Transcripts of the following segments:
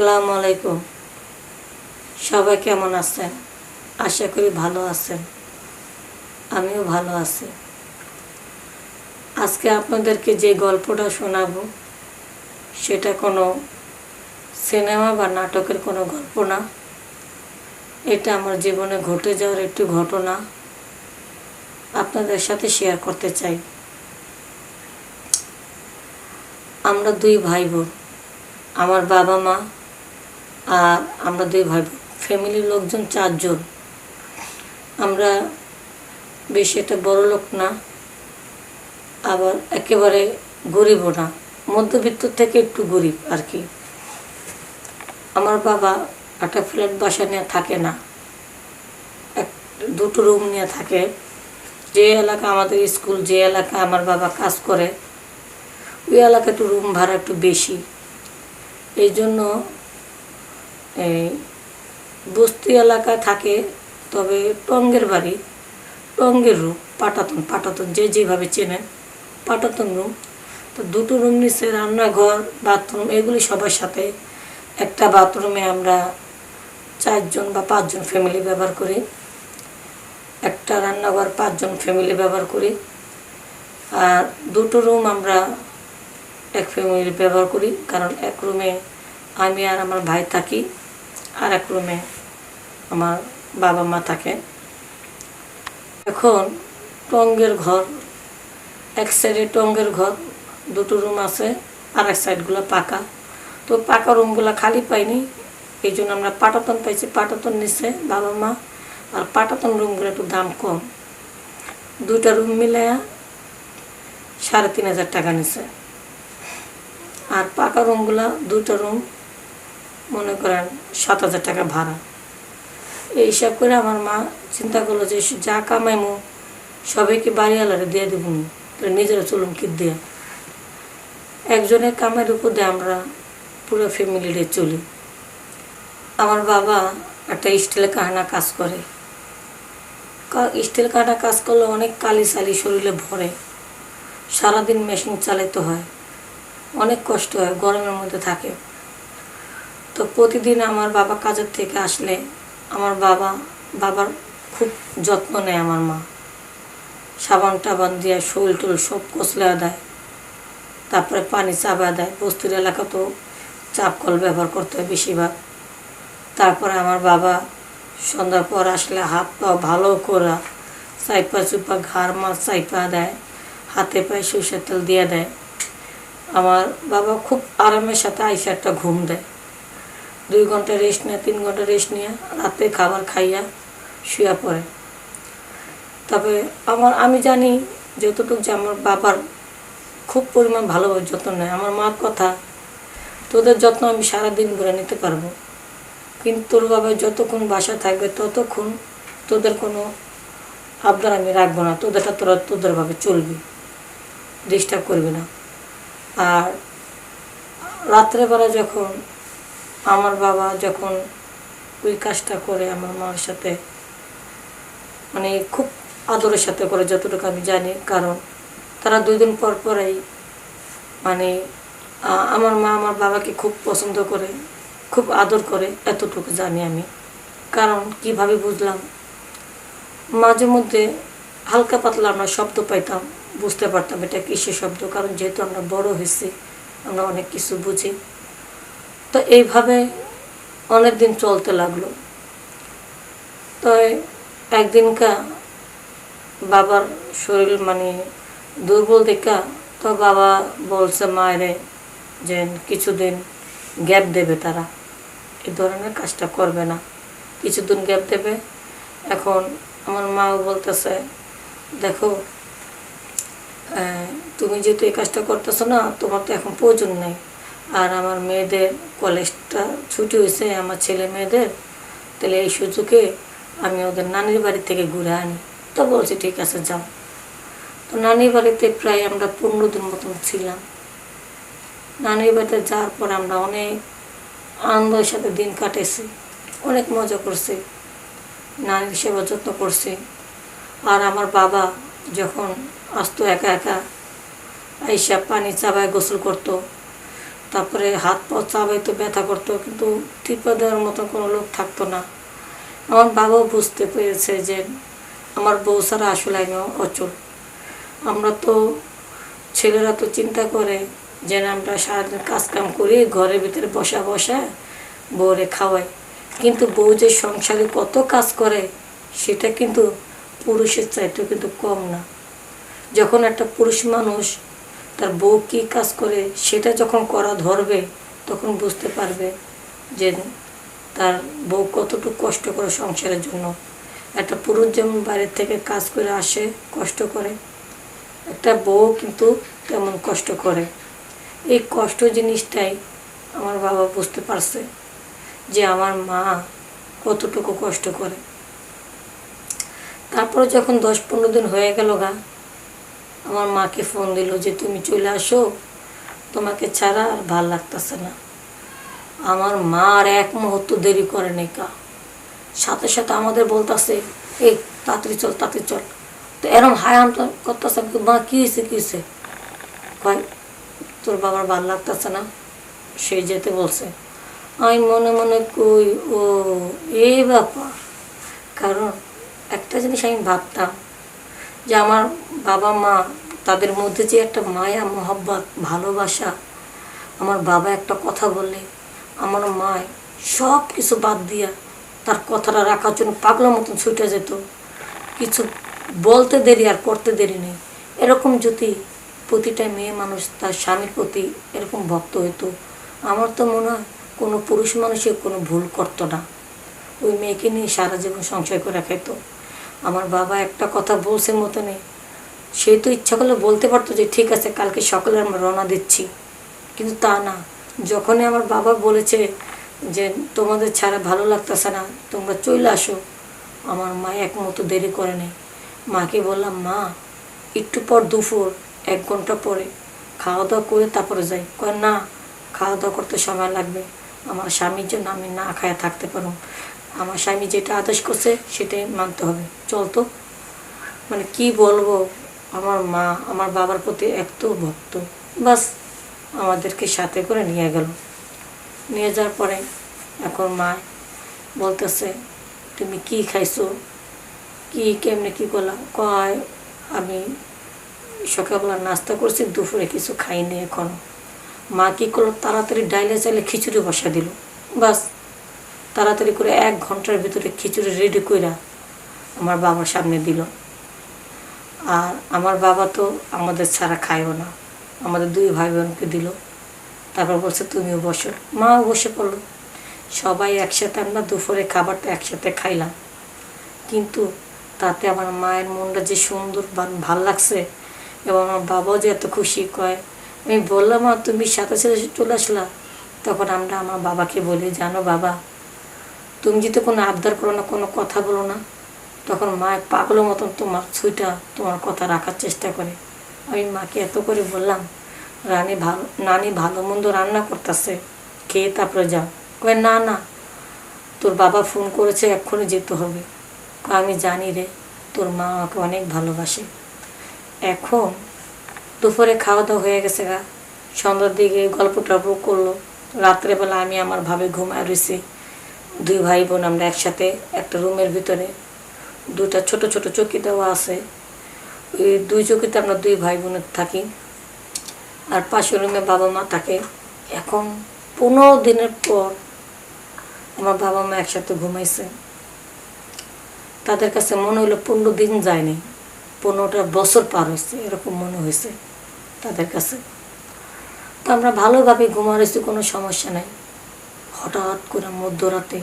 আসসালামু আলাইকুম সবাই কেমন আছেন? আশা করি ভালো আছেন। আমিও ভালো আছি। আজকে আপনাদেরকে যে গল্পটা শোনাবো, সেটা কোনো সিনেমা বা নাটকের কোনো গল্প না। এটা আমার জীবনে ঘটে যাওয়ার একটি ঘটনা আপনাদের সাথে শেয়ার করতে চাই। আমরা দুই ভাই বোন, আমার বাবা মা আর আমরা দুই ভাই ফ্যামিলির লোকজন চারজন। আমরা বেশি একটা বড় লোক না, আবার একেবারে গরিবও না। মধ্যবিত্ত থেকে একটু গরিব আর কি। আমার বাবা একটা ফ্ল্যাট বাসা নিয়ে থাকে না। এক, দুটো রুম নিয়ে থাকে। যে এলাকা আমাদের স্কুল যে এলাকা আমার বাবা কাজ করে, ওই এলাকা একটু রুম ভাড়া একটু বেশি। এই জন্য এই বস্তি এলাকা থাকে, তবে টঙ্গের বাড়ি। টঙ্গের রুম পাটাতন পাটাতন যে যেভাবে চেনেন পাটাতন রুম তো দুটো রুম নিচে রান্নাঘর, বাথরুম, এগুলি সবার সাথে। একটা বাথরুমে আমরা চারজন বা পাঁচজন ফ্যামিলি ব্যবহার করি। একটা রান্নাঘর, পাঁচজন ফ্যামিলি ব্যবহার করি। আর দুটো রুম আমরা এক ফ্যামিলি ব্যবহার করি, কারণ এক রুমে আমি আর আমার ভাই থাকি, আর এক রুমে আমার বাবা মা থাকে। এখন টঙ্গের ঘর, এক সাইডে টঙ্গের ঘর, দুটো রুম আছে, আর এক সাইডগুলো পাকা। তো পাকা রুমগুলো খালি পাইনি, এই জন্য আমরা পাটাতন পাইছি, পাটাতন নিচে বাবা মা, আর পাটাতন রুমগুলো একটু দাম কম। দুইটা রুম মিলে সাড়ে তিন হাজার টাকা নিছে। আর পাকা রুমগুলো দুটো রুম মনে করেন সাত হাজার টাকা ভাড়া। এই হিসাব করে আমার মা চিন্তা করল যে যা কামাইমু, সবাইকে বাড়িওয়ালারে দিয়ে দেবো তাহলে নিজেরা চলুন কি দিয়ে? একজনের কামের উপর আমরা পুরো ফ্যামিলিরে চলি। আমার বাবা একটা স্টিল কাহানা কাজ করে। স্টিল কাহানা কাজ করলে অনেক কালি সালি শরীরে ভরে। সারাদিন মেশিন চালাতে হয়। অনেক কষ্ট হয়, গরমের মধ্যে থাকে। তো প্রতিদিন আমার বাবা কাজের থেকে আসলে আমার বাবা, বাবার খুব যত্ন নেয় আমার মা। সাবান টাবান দিয়ে শরীর টুল সব কচলে দেয়। তারপরে পানি চাপা দেয়। বস্তির এলাকা তো চাপ কল ব্যবহার করতে হয় বেশিরভাগ। তারপরে আমার বাবা সন্ধ্যার পর আসলে হাত পা ভালো করা চাইপা চুপা ঘাড় মাছ চাইপা দেয়। হাতে পায়ে সরষের তেল দিয়ে দেয়। আমার বাবা খুব আরামের সাথে আইসা একটা ঘুম দেয়। দুই ঘণ্টা রেস্ট নিয়ে, তিন ঘণ্টা রেস্ট নিয়ে রাতে খাবার খাইয়া শুয়ে পড়ে। তবে আমার, আমি জানি যতটুকু যে আমার বাবার খুব পরিমাণ ভালোভাবে যত্ন নেয়, আমার মার কথা তোদের যত্ন আমি সারাদিন ঘুরে নিতে পারব। কিন্তু তোর বাবা যতক্ষণ বাসা থাকবে, ততক্ষণ তোদের কোনো আবদার আমি রাখব না, তোদেরটা তোরা তোদেরভাবে চলবি ডিস্টার্ব করবি না। আর রাত্রেবেলা যখন আমার বাবা যখন ওই কাজটা করে আমার মার সাথে মানে খুব আদরের সাথে করে যতটুকু আমি জানি, কারণ তারা দুই দিন পর পরেই মানে আমার মা আমার বাবাকে খুব পছন্দ করে, খুব আদর করে, এতটুকু জানি আমি। কারণ কীভাবে বুঝলাম? মাঝে মধ্যে হালকা পাতলা আমরা শব্দ পাইতাম, বুঝতে পারতাম এটা কিসের শব্দ, কারণ যেহেতু আমরা বড় হয়েছি, আমরা অনেক কিছু বুঝি। তো এইভাবে অনেক দিন চলতে লাগল। তো একদিনকা বাবার শরীর মানে দুর্বল দেখা তো বাবা বলছে, মায়েরে যে কিছুদিন গ্যাপ দেবে তারা। এই ধরনের কাজটা করবে না। কিছুদিন গ্যাপ দেবে। এখন আমার মাও বলতেছে, দেখো তুমি যেহেতু এই কাজটা করতেছো না, তোমার তো এখন প্রয়োজন নেই। আর আমার মেয়েদের কলেজটা ছুটি হয়েছে, আমার ছেলে মেয়েদের। তাহলে এই সুযোগে আমি ওদের নানির বাড়ি থেকে ঘুরে আনি। তো বলছি, ঠিক আছে, যাও। তো নানির বাড়িতে প্রায় আমরা পনেরো দিন মতন ছিলাম। নানির বাড়িতে যাওয়ার পর আমরা অনেক আনন্দের সাথে দিন কাটেছি, অনেক মজা করছি, নানির সেবা যত্ন করছি। আর আমার বাবা যখন আসতো একা একা, আইসা পানি চাবায় গোসল করতো। তারপরে হাত পা চাবাইতো ব্যথা করতো, কিন্তু টিপা দেওয়ার মতো কোনো লোক থাকতো না। আমার বাবাও বুঝতে পেরেছে যে আমার বউ ছাড়া আসলে আমি অচল। আমরা তো ছেলেরা তো চিন্তা করে যে আমরা সারাদিন কাজকাম করি, ঘরের ভিতরে বসা বসা বউরে খাওয়াই। কিন্তু বউ যে সংসারে কত কাজ করে, সেটা কিন্তু পুরুষের চাইতেও কিন্তু কম না। যখন একটা পুরুষ মানুষ তার বউ কী কাজ করে সেটা যখন করা ধরবে, তখন বুঝতে পারবে যে তার বউ কতটুকু কষ্ট করে সংসারের জন্য। একটা পুরুষ যেমন বাইরের থেকে কাজ করে আসে, কষ্ট করে, একটা বউ কিন্তু তেমন কষ্ট করে। এই কষ্ট জিনিসটাই আমার বাবা বুঝতে পারছে যে আমার মা কতটুকু কষ্ট করে। তারপরে যখন দশ পনেরো দিন হয়ে গেল গা আমার মাকে ফোন দিল যে, তুমি চলে আসো। তোমাকে ছাড়া আর ভালো লাগতেছে না। আমার মা আর এক মুহূর্ত দেরি করে নি কা। সাথে সাথে আমাদের বলতেছে, এই, তাড়াতাড়ি চল তাড়াতাড়ি চল। তো এরম হায় আম করতেছে মা, কী হয়েছে কী হয়েছে কয়, তোর বাবার ভালো লাগতেছে না? সে যেতে বলছে আমি মনে মনে কই, ও এই ব্যাপার। কারণ একটা জিনিস আমি ভাবতাম যে, আমার বাবা মা, তাদের মধ্যে যে একটা মায়া, মহব্বত, ভালোবাসা। আমার বাবা একটা কথা বললে, আমার মায় সব কিছু বাদ দিয়া তার কথাটা রাখার জন্য পাগলার মতন ছুটে যেত। কিছু বলতে দেরি আর করতে দেরি নেই। এরকম যদি প্রতিটা মেয়ে মানুষ তার স্বামীর প্রতি এরকম ভক্ত হতো আমার তো মনে হয় কোনো পুরুষ মানুষের কোনো ভুল করতো না। ওই মেয়েকে নিয়ে সারা জীবন সংশয় করে খাইতো। আমার বাবা একটা কথা বলছে মতনে সে তো ইচ্ছা করলে বলতে পারতো যে, ঠিক আছে, কালকে সকালে আমরা রওনা দিচ্ছি। কিন্তু তা না। যখনই আমার বাবা বলেছে যে, তোমাদের ছাড়া ভালো লাগতেছে না, তোমরা চলে আসো। আমার মা এক মতো দেরি করে নেই মাকে বললাম, মা, একটু পর দুপুর, এক ঘণ্টা পরে। খাওয়া দাওয়া করে তারপরে যাই। কয়, না খাওয়া দাওয়া করতে সময় লাগবে। আমার স্বামীর জন্য আমি না খায় থাকতে পারব। আমার স্বামী যেটা আদেশ করছে, সেটাই মানতে হবে। চল তো। মানে কি বলব? আমার মা, আমার বাবার প্রতি এত ভক্ত। বাস, আমাদেরকে সাথে করে নিয়ে গেল। নিয়ে যাওয়ার পরে এখন মা বলতেছে, তুমি কি খাইছো? কি, কেমনে, কি করলাম কয়, আমি সকালবেলা নাস্তা করছি, দুপুরে কিছু খাইনি এখনও। মা কী করল? তাড়াতাড়ি ডাইলে চাইলে খিচুড়ি বসা দিল। বাস, তাড়াতাড়ি করে এক ঘণ্টার ভিতরে খিচুড়ি রেডি কইরা আমার বাবার সামনে দিল। আর আমার বাবা তো আমাদের ছাড়া খায়ও না। আমাদের দুই ভাই বোনকে দিল। তারপর বলছে, তুমিও বসো। মাও বসে পড়ল। সবাই একসাথে, আমরা দুপুরে খাবারটা একসাথে খাইলাম। কিন্তু তাতে আমার মায়ের মনটা যে সুন্দর ভালো লাগছে এবং আমার বাবাও যে এত খুশি কয়, আমি বললাম মা তুমি সাথে সাথে চলে আসলা? তখন আমরা আমার বাবাকে বলি, জানো বাবা, তুমি যদি কোনো আবদার করো না, কোনো কথা বলো না তখন মায়ের পাগলের মতন তোমার ছুইটা তোমার কথা রাখার চেষ্টা করে। আমি মাকে এত করে বললাম, রানী ভালো, নানি ভালো মন্দ রান্না করতেছে, খেয়ে তারপরে যাও। কয়, না না, তোর বাবা ফোন করেছে, এক্ষুনি যেতে হবে। আমি জানি রে, তোর মা আমাকে অনেক ভালোবাসে। এখন দুপুরে খাওয়া দাওয়া হয়ে গেছে গা। সন্ধ্যার দিকে গল্প টল্প করল। রাত্রেবেলা আমি আমার ভাবে ঘুমায় রয়েছি দুই ভাই বোন আমরা একসাথে একটা রুমের ভিতরে দুটা ছোট ছোট চৌকি দেওয়া আছে। ওই দুই চকিতে আমরা দুই ভাই বোনের থাকি। আর পাশের রুমে বাবা মা থাকে। এখন পনেরো দিনের পর আমার বাবা মা একসাথে ঘুমাইছে। তাদের কাছে মনে হলো পনেরো দিন যায়নি। পনেরোটা বছর পার হয়েছে, এরকম মনে হয়েছে তাদের কাছে। তো আমরা ভালোভাবে ঘুমা রয়েছি কোনো সমস্যা নাই। হঠাৎ করে মধ্যরাতে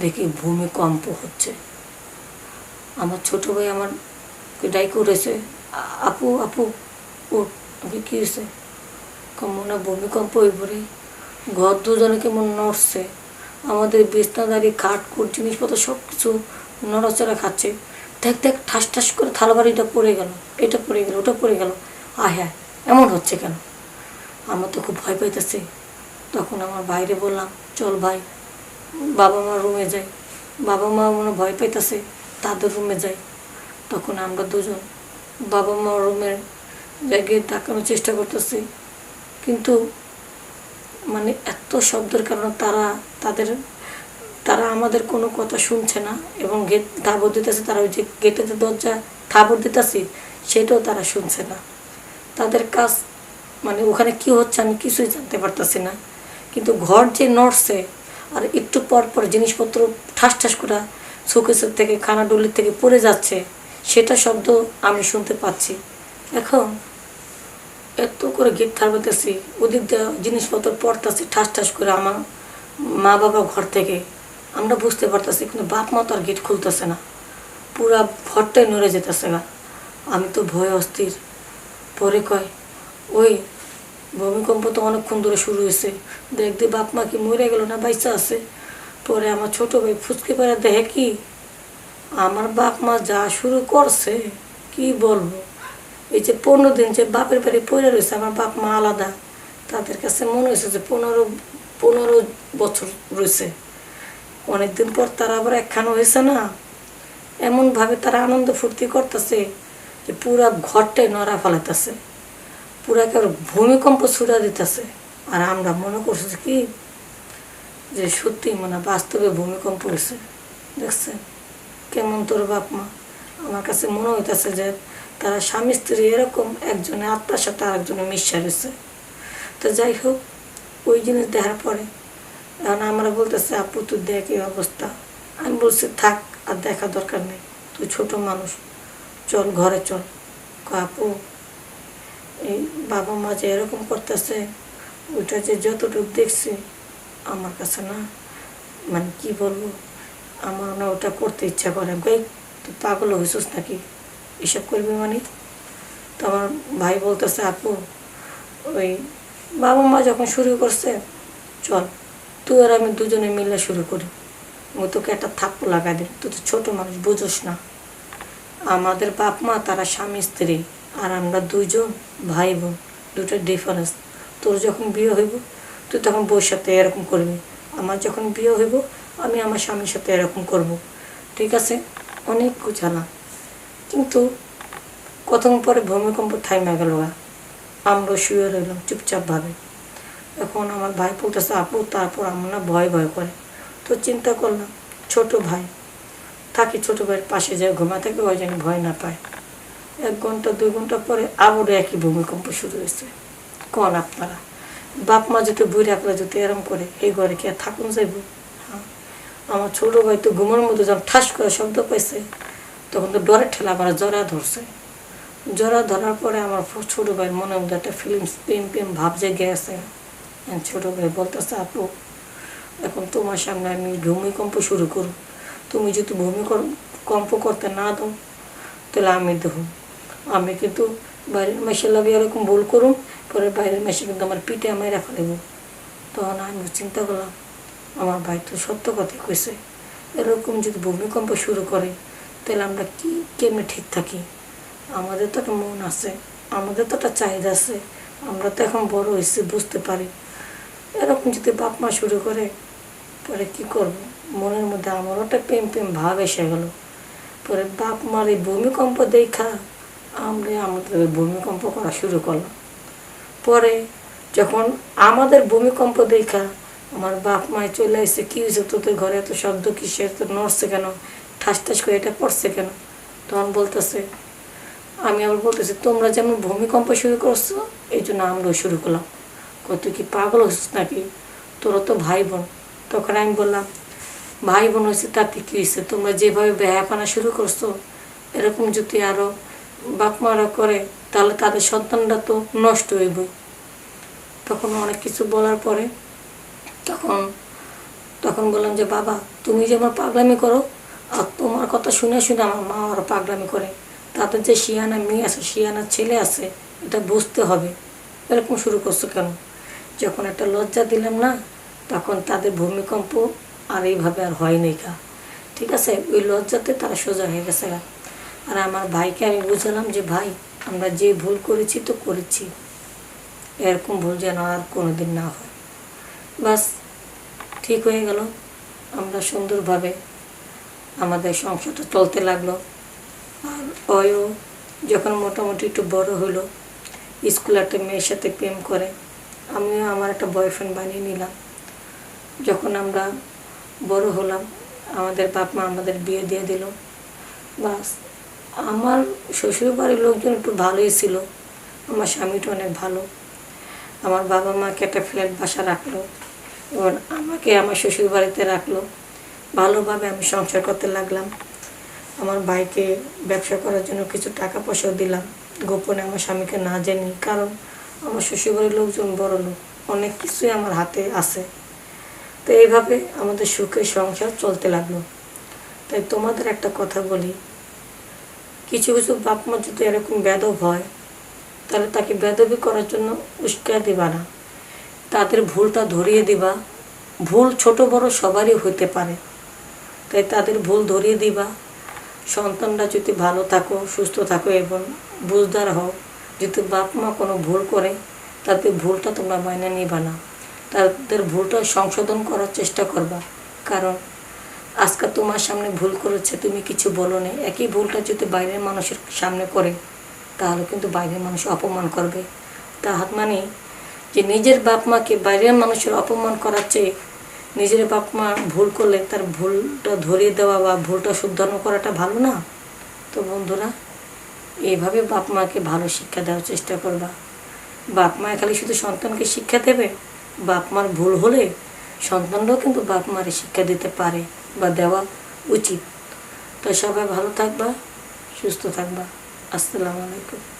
দেখি ভূমিকম্প হচ্ছে। আমার ছোট ভাই আমার ডাইকে করেছে আপু আপু ও আমি কী হয়েছে মনে ভূমিকম্প হয়ে পড়ে ঘর দুজনে কেমন নড়ছে। আমাদের বিছনাদারি খাট, কুট, জিনিসপত্র সব কিছু নড়াচড়া খাচ্ছে। দেখ দেখ, ঠাস ঠাস করে থালাবাড়িটা পড়ে গেল। এটা পড়ে গেল, ওটা পড়ে গেল। আহ হ্যাঁ এমন হচ্ছে কেন? আমার তো খুব ভয় পাইতেছে। তখন আমার বাইরে বললাম, চল ভাই, বাবা মা রুমে যাই। বাবা মা মনে ভয় পাইতেছে। তাদের রুমে যাই। তখন আমরা দুজন বাবা মা রুমের জায়গায় তাকানোর চেষ্টা করতেছি। কিন্তু মানে এত শব্দের কারণে তারা তাদের, তারা আমাদের কোনো কথা শুনছে না এবং গেট থাবর দিতেছে, তারা ওই যে গেটেতে দরজা থাবর দিতেছি, সেটাও তারা শুনছে না। তাদের কাজ মানে ওখানে কি হচ্ছে আমি কিছুই জানতে পারতাছি না। কিন্তু ঘর যে নড়ছে, আর একটু পর পর জিনিসপত্র ঠাস ঠাস করে শোকেসের থেকে খানাডুলির থেকে পড়ে যাচ্ছে, সেটা শব্দ আমি শুনতে পাচ্ছি। এখন এত করে গেট থারবাতেছি ওদিক দিয়ে জিনিসপত্র পড়তেছি, ঠাস ঠাস করে আমার মা বাবা ঘর থেকে। আমরা বুঝতে পারতেছি, কিন্তু বাপ মা তো আর গেট খুলতেছে না। পুরা ঘরটাই নড়ে যেতেছে গা। আমি তো ভয় অস্থির। পরে কয়, ওই ভূমিকম্প তো অনেকক্ষণ ধরে শুরু হয়েছে। দেখ দি, বাপ মা কি মরে গেল না বাইসা আছে? পরে আমার ছোট ভাই ফুচকে পারে দেখে কি? আমার বাপ মা যা শুরু করছে, কি বলব? এই যে পনেরো দিন যে বাপের বাড়ি পড়ে রয়েছে, আমার বাপ মা আলাদা। তাদের কাছে মনে হয়েছে যে পনেরো পনেরো বছর রয়েছে। অনেকদিন পর তারা আবার একখানো হয়েছে না? এমনভাবে তারা আনন্দ ফুর্তি করতেছে যে পুরা ঘরটাই নড়া ফেলাইতেছে। পুরা একেবারে ভূমিকম্প ছুড়া দিতেছে। আর আমরা মনে করছি কি? যে সত্যি মানে বাস্তবে ভূমিকম্প হয়েছে। দেখছে কেমন তোর বাপ মা? আমার কাছে মনে হইতেছে যে তারা স্বামী স্ত্রী এরকম একজনে আত্মার সাথে আরেকজনে মিশা রয়েছে। তো যাই হোক, ওই জিনিস দেখার পরে এখন আমরা বলতেছে, আপু তুই দেখ এই অবস্থা। আমি বলছি, থাক, আর দেখা দরকার নেই। তুই ছোট মানুষ। চল, ঘরে চল। আপু, এই বাবা মা যে এরকম করতেছে, ওইটা যে যতটুকু দেখছি আমার কাছে না মানে কি বলব, আমার না ওটা করতে ইচ্ছা করে। গাই তুই পাগল হয়েছিস নাকি? এসব করবি মানে? তো আমার ভাই বলতেছে, আপু, ওই বাবা মা যখন শুরু করছে, চল, তুই আর আমি দুজনে মিলে শুরু করি। ও তোকে একটা থাপ্পড় লাগাই দিই। তুই তো ছোটো মানুষ, বুঝোস না। আমাদের বাপ মা, তারা স্বামী, স্ত্রী, আর আমরা দুজন ভাই বোন দুটো ডিফারেন্স তোর যখন বিয়ে হইব তুই তখন বউর সাথে এরকম করবি। আমার যখন বিয়ে হইব, আমি আমার স্বামীর সাথে এরকম করব। ঠিক আছে? অনেক জানা কিন্তু প্রথম পরে ভূমিকম্প থাইমা গেল। আমরা শুয়ে রইলাম চুপচাপভাবে এখন আমার ভাই বলতেছে, আপু, তারপর আমার না ভয় ভয় করে। তো চিন্তা করলাম, ছোট ভাই, থাকি ছোট ভাইয়ের পাশে যায় ঘুমা থাকে, ওই জন্য ভয় না পায়। এক ঘণ্টা, দুই ঘণ্টা পরে আবারও একই ভূমিকম্প শুরু হয়েছে। কন আপনারা? বাপ মা যদি বুড়ি রাখলে যদি এরম করে, এই ঘরে কি আর থাকুন যাইব? হ্যাঁ। আমার ছোট ভাই তো ঘুমের মধ্যে যখন ঠাস করে শব্দ পাইছে, তখন তো ডরের ঠেলা আমার জরা ধরছে। জরা ধরার পরে আমার ছোট ভাইয়ের মনের মধ্যে একটা ফিলিংস প্রেম প্রেম ভাব আছে। আর ছোট ভাই বলতেছে, আপু, এখন তোমার সামনে আমি ভূমিকম্প শুরু করব। তুমি যদি ভূমিকম্প করতে না দাও, তাহলে আমি দেবো। আমি কিন্তু বাইরের মেশে লাগে এরকম ভুল করুন, পরে বাইরের মেশে কিন্তু আমার পিঠে আমি রাখা দেবো। তখন আমি চিন্তা করলাম, আমার ভাই তো সত্য কথাই কইছে, এরকম যদি ভূমিকম্প শুরু করে, তাহলে আমরা কি কেমনে ঠিক থাকি? আমাদের তো একটা মন আছে, আমাদের তো একটা চাহিদা আছে, আমরা তো এখন বড় হয়েছি, বুঝতে পারি। এরকম যদি বাপ মা শুরু করে, পরে কি করব? মনের মধ্যে আমারও একটা প্রেম প্রেম ভাব এসে গেল। পরে বাপ মার এই ভূমিকম্প দেখা আমরা আমাদের ভূমিকম্প করা শুরু করলাম। পরে যখন আমাদের ভূমিকম্প দেখা, আমার বাপ মায় চলে এসে কী হয়েছে তোদের ঘরে? এত শব্দ কিসের? তো নড়ছে কেন? ঠাস ঠাস করে এটা পড়ছে কেন? তখন বলতেছে, আমি আবার বলতেছি, তোমরা যেমন ভূমিকম্প শুরু করছ, এই জন্য আমরাও শুরু করলাম। কত কি পাগল হচ্ছিস নাকি? তোরা তো ভাই বোন তখন আমি বললাম ভাই বোন হয়েছে, তাতে কী হয়েছে? তোমরা যেভাবে ব্যাপানা শুরু করছ, এরকম যদি আরও বাপ মারা করে, তাহলে তাদের সন্তানরা তো নষ্ট হইবই। তখন অনেক কিছু বলার পরে তখন তখন বললাম যে, বাবা, তুমি যেমন পাগলামি করো, আর তোমার কথা শুনে শুনে আমার মা আরও পাগলামি করে। তাদের যে শিয়ানা মেয়ে আছে শিয়ানা ছেলে আছে, এটা বুঝতে হবে। এরকম শুরু করছ কেন? যখন একটা লজ্জা দিলাম না, তখন তাদের ভূমিকম্প আর এইভাবে আর হয়নি কা ঠিক আছে? ওই লজ্জাতে তারা সোজা হয়ে গেছে। আর আমার ভাইকে আমি বুঝালাম যে, ভাই, আমরা যে ভুল করেছি তো করেছি। এরকম ভুল যেন আর কোনো দিন না হয়। বাস, ঠিক হয়ে গেল। আমরা সুন্দরভাবে আমাদের সংসারটা চলতে লাগল। আর অয়ও যখন মোটামুটি একটু বড় হলো, স্কুলে একটা মেয়ের সাথে প্রেম করে, আমিও আমার একটা বয়ফ্রেন্ড বানিয়ে নিলাম। যখন আমরা বড় হলাম, আমাদের বাপ মা আমাদের বিয়ে দিয়ে দিল। বাস আমার শ্বশুর বাড়ির লোকজন একটু ভালোই ছিল। আমার স্বামীটা অনেক ভালো। আমার বাবা মাকে একটা ফ্ল্যাট বাসা রাখল। এবং আমাকে আমার শ্বশুর বাড়িতে রাখল। ভালোভাবে আমি সংসার করতে লাগলাম। আমার ভাইকে ব্যবসা করার জন্য কিছু টাকা পয়সাও দিলাম। গোপনে আমার স্বামীকে না জানি কারণ আমার শ্বশুরবাড়ির লোকজন বড় লোক। অনেক কিছুই আমার হাতে আছে। তো এইভাবে আমাদের সুখের সংসার চলতে লাগল। তাই তোমাদের একটা কথা বলি। কিছু কিছু বাপ মা যদি এরকম বেদব হয়, তাহলে তাকে বেদবি করার জন্য উস্কা দিবা না। তাদের ভুলটা ধরিয়ে দিবা। ভুল ছোট বড় সবারই হতে পারে। তাই তাদের ভুল ধরিয়ে দিবা। সন্তানরা যদি ভালো থাকো, সুস্থ থাকো এবং বুঝদার হও, যদি বাপ মা কোনো ভুল করে, তাদের ভুলটা তোমরা মাইনে নিবা না। তাদের ভুলটা সংশোধন করার চেষ্টা করবা। কারণ আজকে তোমার সামনে ভুল করেছে, তুমি কিছু বলো নি একই ভুলটা যদি বাইরের মানুষের সামনে করে, তাহলে কিন্তু বাইরের মানুষ অপমান করবে। তাহার মানে যে নিজের বাপ মাকে বাইরের মানুষের অপমান করার চেয়ে নিজের বাপ মা ভুল করলে তার ভুলটা ধরিয়ে দেওয়া বা ভুলটা শুদ্ধানো করাটা ভালো না? তো বন্ধুরা এইভাবে বাপ মাকে ভালো শিক্ষা দেওয়ার চেষ্টা করবা। বাপ মা খালি শুধু সন্তানকে শিক্ষা দেবে? বাপ মার ভুল হলে সন্তানরাও কিন্তু বাপ মারে শিক্ষা দিতে পারে বা দেওয়া উচিত। তো সবাই ভালো থাকবা, সুস্থ থাকবা। আসসালামু আলাইকুম।